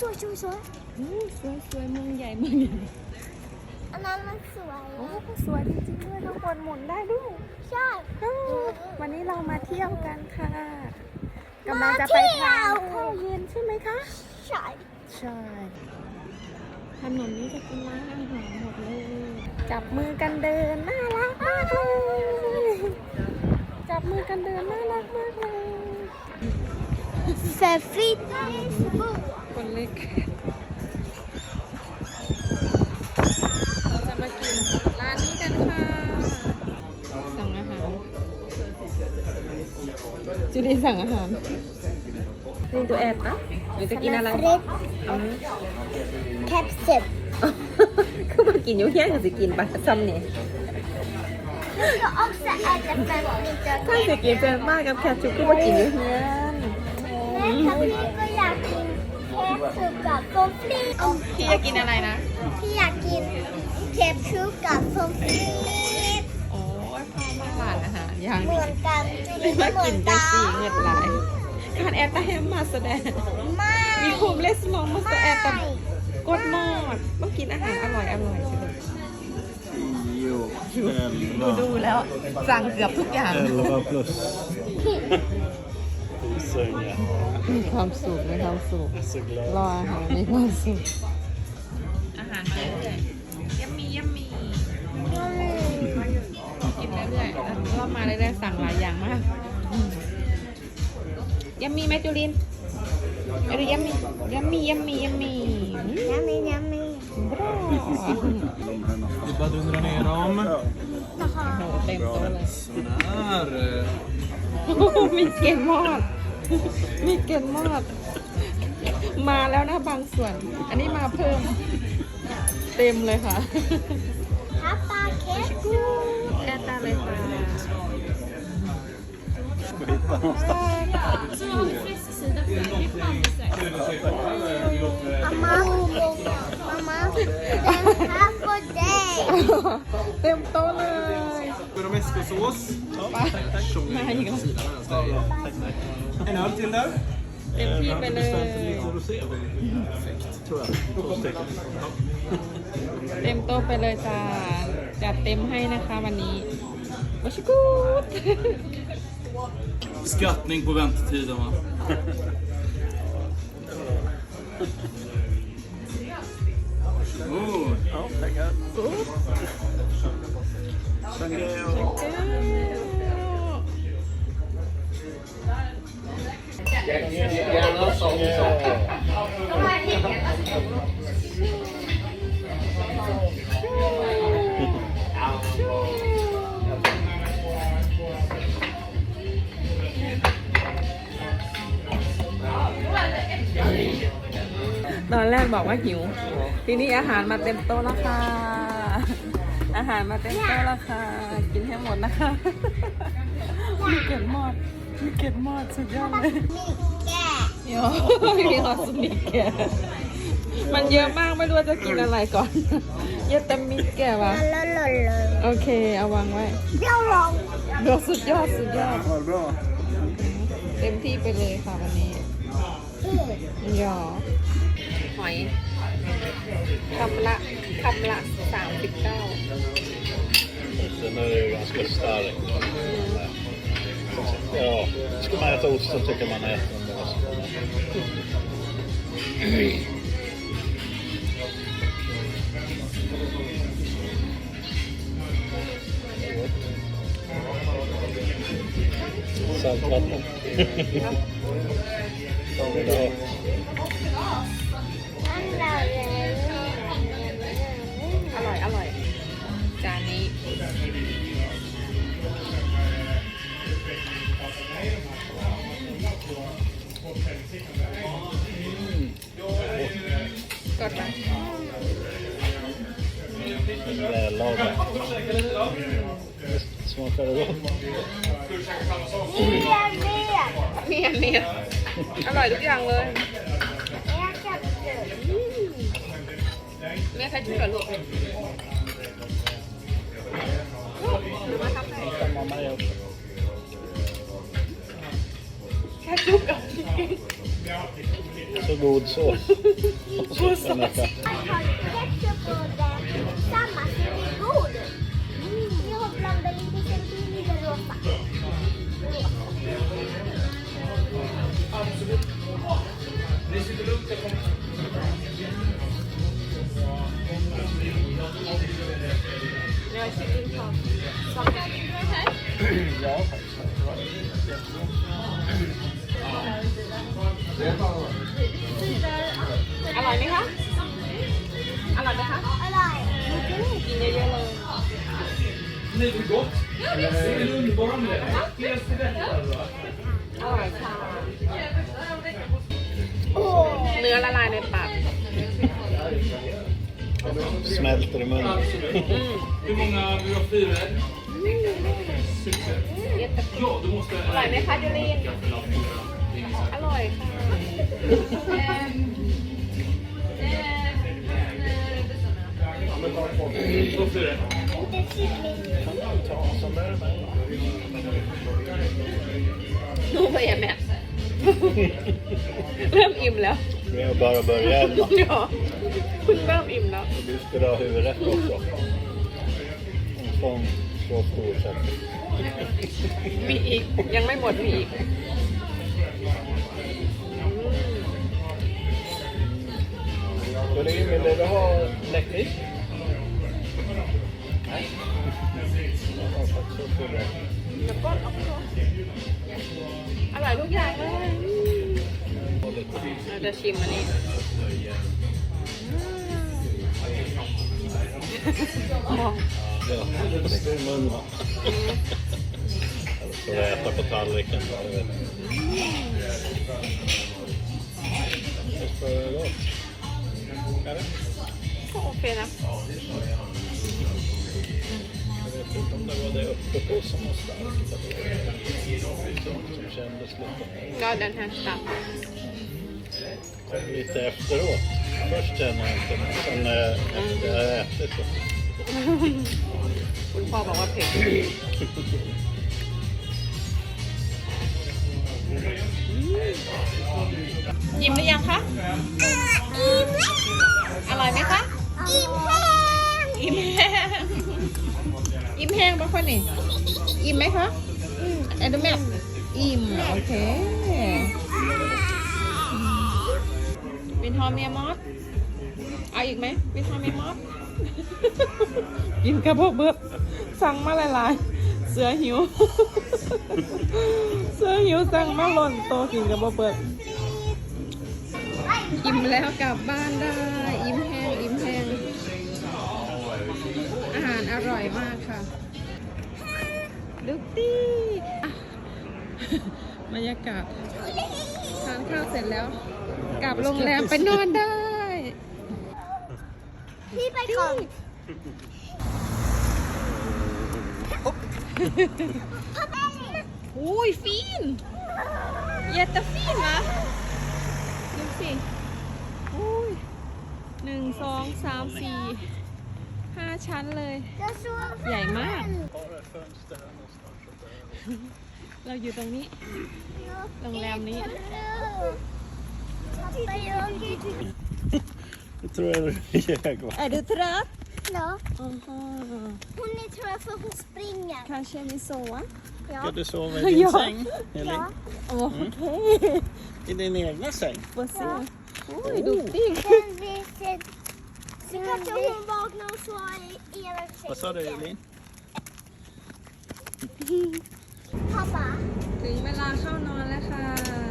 สวยสวยสวยอู้สวยสวยเมืองใหญ่เมืองใหญ่อันนั้นมันสวยโอ้สวยจริงๆด้วยข้างบนหมุนได้ด้วย ใช่วันนี้เรามาเที่ยวกันค่ะกำลังจะไปทานข้าวเย็นใช่ไหมคะ ใช่ ใช่ถนนนี้จะเป็นร้านอาหารหมดเลย จับมือกันเดินน่ารักมากเลย จับมือกันเดินน่ารักมากเลยเซฟิต คนเล็กเราจะมากินร้านนี้กันค่ะ สั่งอาหารจูดีสั่งอาหารนี่ตัวแอบนะหรือจะกินอะไรเล็กแคปเซ็ปคือมากินยุ่งยากกับสิกินปลาซ้ำเนี่ยก็ออกซะอาจะเป็นเจอถ้าสิกินเป็นมากกับแคปชุกคือมากินยู่เฮียนแม่ทำนี้ยาก ชูกับโฟมฟรีพี่จะกินอะไรนะ พี่อยากกินแคปชูกับโฟมฟรีโอ้ยพามาหลานอาหารอย่างเหมืนี้อนกันจุไม่ลิมาเหมืกิอนนจักังสีนเงินหลาย การแอดตาแฮมมาแสดง ไม่มีภูมิเลสมองมาสแอดแต่ไม่กดหมดต้องกินอาหารอร่อยอร่อยใช่ไหม Tio, ดูดู elva, แล้วสั่งเกือบทุกอย่าง elva plus. Sänga. มีความสุขมีความสุข Så รอ glad. อาหารมีความสุขอาหารมาเรื่อยยัมมียัมมีกินเรื่อยๆเรามาเรื่อยๆสั่งหลายอย่างมาก ยัมมีไหมจูลินเอาดูยัมมียัมมียัมมียัมมียามียามี Det är bara att dundra ner dem. นะคะโอ้โหเต็มโต๊ะเลย Sådär. มีเกณฑ์มอด มีเกณฑ์มอด มาแล้วนะบางส่วน อันนี้มาเพิ่ม เต็มเลยค่ะฮับปาเค้กกูแอดตาเลยค่ะ Skita någonstans. อามาอามาเป็นฮับโบเดย์เต็มโต๊ะเลย Romescosås. ไปมาอีกแล้ว En öl till där. เต็มที่ไปเลย Rosé var perfekt, tror jag. Utropstecken. เต็มโต๊ะไปเลยจ้าจัดเต็มให้นะคะวันนี้วัชกูด Skattning på väntetiden va? Oh, Ja, tackar. Sangria. ตอนแรกบอกว่าหิว ทีนี้อาหารมาเต็มโต๊ะแล้วค่ะ อาหารมาเต็มโต๊ะแล้วค่ะ กินให้หมดนะคะมีเกล็ดมอดมีเกล็ดมอดสุดยอดเลยมีแก่เดี๋ยวมีฮอสมิกแกมันเยอะมากไม่รู้ว่าจะกินอะไรก่อน เยอะแต่มิกแกว่ะแล้วหล่นเลยโอเค เอาวางไว้เดี๋ยวลองเดี๋ยวสุดยอดสุดยอด Ha det bra. เต็มที่ไปเลยค่ะวันนี้ยอหอย คำละคำละสามสิบเก้า Den är ju ganska stark. Ja, ska man äta ost så tycker man äter den bara. Saltvatten. Ja, กดไป Vällagat. Smakar det gott? เรียนเรียนเนียนเนียนอร่อยทุกอย่างเลย แม่จับเจอ แม่ใครช่วยเหรอลูก Så god sås. Och så den här katten. Jag har ketchup och den samma som är god. Jag har blandat lite sen lite rosa. Jag är อร่อยไหมคะ Alright. กินเยอะๆเลย Lite gott. Ser underbarande. Helt rätt alltså. อร่อยค่ะ Åh. เนื้อละลายในปาก Smälter i munnen. Hur många vill du ha? Fyra? Super. Ja, du måste... อร่อยไหมคะจูลีนอร่อยค่ะ Då fyra. Inte kyckling. Kan man ta en sån där med? หนูไปยังแม่เริ่มอิ่มแล้ว Vi har bara börjat än. เดี๋ยวคุณเริ่มอิ่มแล้ว Du skulle ha huvudrätt också. En sån så stor säck. มีอีกยังไม่หมดมีอีก Jolin, vill du ha läckvik? Nej. Jag har faktiskt så full rätt. แล้วก็เอาเข้าอร่อยทุกอย่างเลย Och lite เราจะชิมอันนี้มอง Ja, lägg i munnen. Eller får du äta på tallriken. Jag vet inte. Visst var det gott? Eller? vet inte om det var det uppe på som var starkt. eller Som kändes lite, ก็เดินทางกลับ lite efteråt. Först känner jag inte, men sen när jag, efter jag har ätit så. คุณพ่อบอกว่าเผ็ดยิ้มหรือยังคะ อร่อยไหมคะ อิ่มแห้ง อิ่มแห้ง ้ง อิ่มแห้งปะคะนี่อิ่มไหมคะแอนดูแม่อิ่มโอเควินทอมเมียมอสเอาอีกไหมวินทอมเมียมอสกินกระเพาะเบิดสั่งมาหลายๆ เสือหิว เสือหิวสั่งมาหล่นโตกินกระเพาะเบิดอิ่มแล้วกลับบ้านได้ อิ่มแห้ง อาหารอร่อยมากค่ะดุกตี้อะบรรยากาศทานข้าวเสร็จแล้ว กลับโรงแรมไปนอนได้ พี่ไปก่อนอุ้ยฟินเยตาฟินนะดูสิอุ้ยหนึ่งสองสามสี่ ห้าชั้นเลยจะช่วยใหญ่มาก เราอยู่ตรงนี้ โรงแรมนี้ไปโรงเรียน Jag tror jag är iväg va? Är du trött? Ja, Aha. hon är trött för hon springer. Kanske ni sova? Ja. Ska du sova i din Ja. säng? Elin? Ja. Åh, Okej. I din egna säng? Får se. Oj, duktig. Sen vi ser... Så kanske hon vaknar och sover i er säng. Vad sa du Elin? Pappa, ถึงเวลาเข้านอนแล้วค่ะว้าว